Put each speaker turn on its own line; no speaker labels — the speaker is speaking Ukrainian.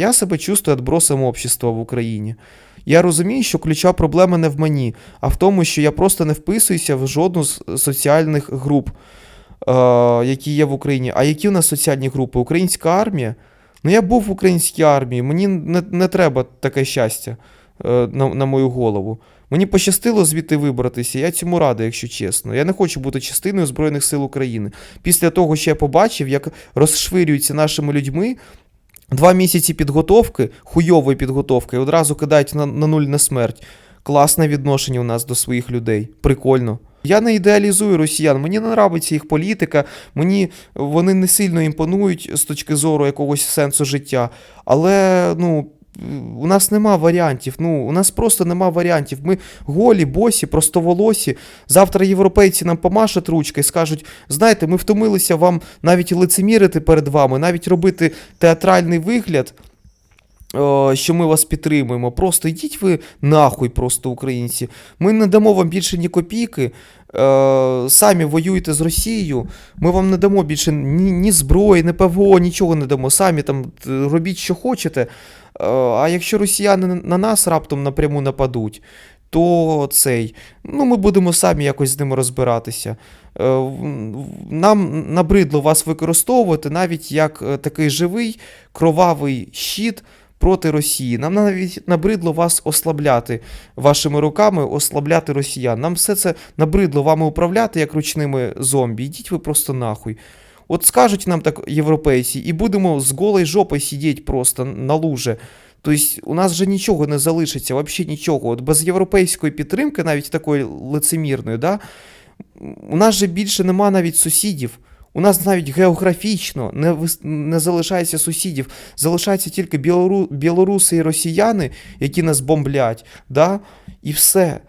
Я себе чувствую відбросом общества в Україні. Я розумію, що ключова проблема не в мені, а в тому, що я просто не вписуюся в жодну з соціальних груп, е, які є в Україні. А які у нас соціальні групи? Українська армія? Ну, я був в українській армії, мені не, не треба таке щастя е, на, на мою голову. Мені пощастило звідти вибратися, я цьому радий, якщо чесно. Я не хочу бути частиною Збройних сил України. Після того, що я побачив, як розшвирюються нашими людьми, два місяці підготовки, хуйової підготовки, і одразу кидають на, на нуль на смерть. Класне відношення у нас до своїх людей. Прикольно. Я не ідеалізую росіян, мені не нравиться їх політика, мені вони не сильно імпонують з точки зору якогось сенсу життя. Але ну, у нас нема варіантів. Ну, у нас просто нема варіантів. Ми голі, босі, простоволосі. Завтра європейці нам помашать ручки і скажуть: знаєте, ми втомилися вам навіть лицемірити перед вами, навіть робити театральний вигляд. Е, Що ми вас підтримуємо. Просто йдіть ви нахуй, просто українці. Ми не дамо вам більше ні копійки. Е, самі воюєте з Росією. Ми вам не дамо більше ні, ні зброї, ні ПВО, нічого не дамо. Самі там робіть, що хочете. Е, а якщо росіяни на нас раптом напряму нападуть, то цей, ну ми будемо самі якось з ними розбиратися. Нам набридло вас використовувати навіть як такий живий кровавий щит проти Росії. Нам навіть набридло вас ослабляти вашими руками, ослабляти росіян. Нам все це набридло вами управляти як ручними зомбі. Ідіть ви просто нахуй. От скажуть нам так європейці, і будемо з голою жопою сидіти просто на луже. Тобто у нас же нічого не залишиться, взагалі нічого. От без європейської підтримки, навіть такої лицемірної, да, у нас же більше нема навіть сусідів. У нас навіть географічно не, не залишається сусідів, залишаються тільки білору, білоруси і росіяни, які нас бомблять, да? і все.